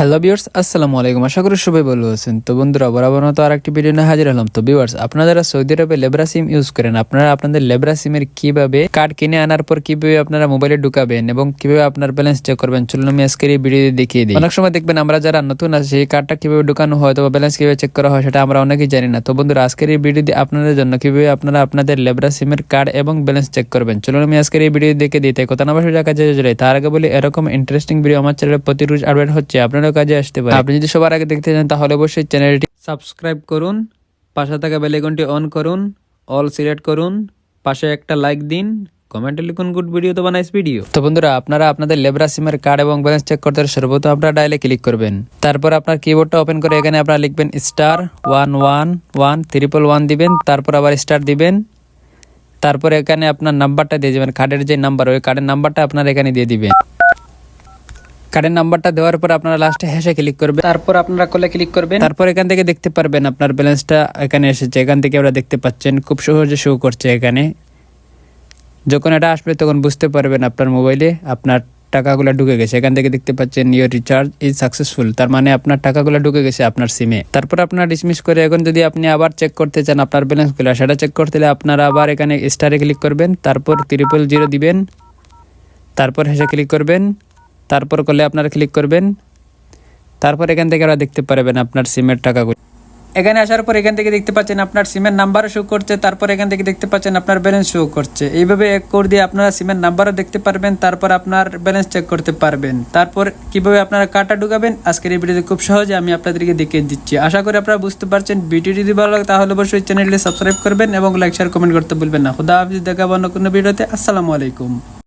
Hello বিয়ার্স আসসালামু আলাইকুম। আশা করি সবাই ভালো আছেন। তো বন্ধুরা বরাবর মতো আর একটি ভিডিও নিয়ে হাজির হলাম। তো বিয়ার্স আপনারা সৌদি আরবে লেবরা সিম ইউজ করেন। আপনারা আপনাদের লেবরা সিমের কীভাবে কার্ড কিনে আনার পর কীভাবে আপনারা মোবাইলে ঢুকাবেন এবং কীভাবে আপনার ব্যালেন্স চেক করবেন, চলুন আমি আজকের এই ভিডিও দেখিয়ে দিই। অনেক সময় দেখবেন আমরা যারা নতুন আছে, এই কার্ডটা কীভাবে ঢুকানো হয় অথবা ব্যালেন্স কীভাবে চেক করা হয়, সেটা আমরা অনেকেই জানি না। তো বন্ধুরা, আজকের এই ভিডিও দিয়ে আপনাদের জন্য কীভাবে আপনারা আপনাদের লেবরা সিমের কার্ড এবং ব্যালেন্স চেক করবেন। চলুন আমি আজকের এই ভিডিও দেখে দিতে কথা না বসে কাজে তার আগে বলি, এরকম ইন্টারেস্টিং ভিডিও আমার চ্যানেলে প্রতি রোজ আপডেট হচ্ছে। আপনারও কাজে আসতে পারে। আপনি যদি সবার আগে দেখতে চান তাহলে অবশ্যই চ্যানেলটি সাবস্ক্রাইব করুন পাশে থাকা বেলাইকনটি অন করুন অল সিলেক্ট করুন পাশে একটা লাইক দিন কমেন্টে লিখুন গুড ভিডিও তো বানাইস ভিডিও। তো বন্ধুরা আপনারা আপনাদের লেবরা সিমের কার্ড এবং ব্যালেন্স চেক করতে সর্বপ্রথম আপনারা ডায়ালে ক্লিক করবেন। তারপর আপনার কিবোর্ডটা ওপেন করে এখানে আপনারা লিখবেন star one one one triple one দিবেন তারপর আবার স্টার দিবেন। তারপর এখানে আপনার নাম্বারটা দিয়ে দেবেন। কার্ডের যে নাম্বার ওই কার্ডের নাম্বারটা আপনার এখানে দিয়ে দিবেন। কার্ডের নাম্বারটা দেওয়ার পর আপনারা লাস্টে হ্যাশে ক্লিক করবেন। তারপর আপনারা কলে ক্লিক করবেন। তারপর এখান থেকে দেখতে পারবেন আপনার ব্যালেন্সটা এখানে এসেছে। এখান থেকে আমরা দেখতে পাচ্ছেন খুব সহজে শো করছে এখানে। যখন এটা আসবে তখন বুঝতে পারবেন আপনার মোবাইলে আপনার টাকাগুলো ঢুকে গেছে। এখান থেকে দেখতে পাচ্ছেন ইউর রিচার্জ ইজ সাকসেসফুল তার মানে আপনার টাকাগুলো ঢুকে গেছে আপনার সিমে তারপর আপনার ডিসমিস করে এখন যদি আপনি আবার চেক করতে চান আপনার ব্যালেন্সগুলো সেটা চেক করতে হলে আপনারা আবার এখানে স্টারে ক্লিক করবেন। তারপর ত্রিপল জিরো দিবেন। তারপর হেসে ক্লিক করবেন। তারপর করলে আপনারা ক্লিক করবেন। তারপর এখান থেকে আপনারা দেখতে পারবেন আপনার সিমের টাকাগুলো। এখানে আসার পর এখান থেকে দেখতে পাচ্ছেন আপনার সিমের নাম্বারও শো করছে, তারপর এখান থেকে দেখতে পাচ্ছেন আপনার ব্যালেন্স শো করছে। এইভাবে এক কোড দিয়ে আপনারা সিমের নাম্বারও দেখতে পারবেন, তারপর আপনার ব্যালেন্স চেক করতে পারবেন। তারপর কীভাবে আপনারা কাটা ঢুকাবেন, আজকের এই ভিডিওতে খুব সহজে আমি আপনাদেরকে দেখিয়ে দিচ্ছি। আশা করি আপনারা বুঝতে পারছেন। ভিডিও যদি ভালো লাগে তাহলে অবশ্যই চ্যানেলটি সাবস্ক্রাইব করবেন এবং লাইক শেয়ার কমেন্ট করতে ভুলবেন না। খুদা হাফিজ, দেখাবো অন্য কোনো ভিডিওতে। আসসালামু আলাইকুম।